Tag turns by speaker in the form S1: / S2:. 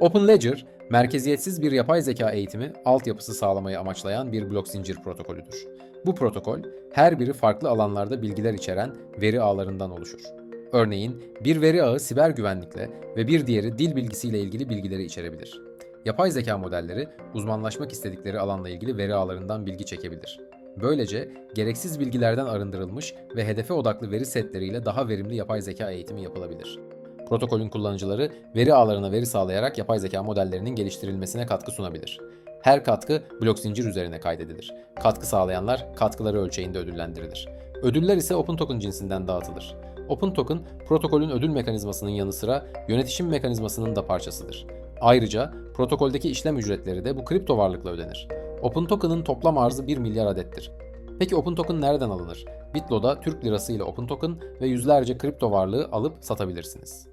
S1: OpenLedger, merkeziyetsiz bir yapay zeka eğitimi altyapısı sağlamayı amaçlayan bir blok zincir protokolüdür. Bu protokol, her biri farklı alanlarda bilgiler içeren veri ağlarından oluşur. Örneğin, bir veri ağı siber güvenlikle ve bir diğeri dil bilgisiyle ilgili bilgileri içerebilir. Yapay zeka modelleri, uzmanlaşmak istedikleri alanla ilgili veri ağlarından bilgi çekebilir. Böylece, gereksiz bilgilerden arındırılmış ve hedefe odaklı veri setleriyle daha verimli yapay zeka eğitimi yapılabilir. Protokolün kullanıcıları veri ağlarına veri sağlayarak yapay zeka modellerinin geliştirilmesine katkı sunabilir. Her katkı blok zincir üzerine kaydedilir. Katkı sağlayanlar katkıları ölçeğinde ödüllendirilir. Ödüller ise Open Token cinsinden dağıtılır. Open Token, protokolün ödül mekanizmasının yanı sıra yönetişim mekanizmasının da parçasıdır. Ayrıca protokoldeki işlem ücretleri de bu kripto varlıkla ödenir. Open Token'ın toplam arzı 1 milyar adettir. Peki Open Token nereden alınır? Bitlo'da Türk lirası ile Open Token ve yüzlerce kripto varlığı alıp satabilirsiniz.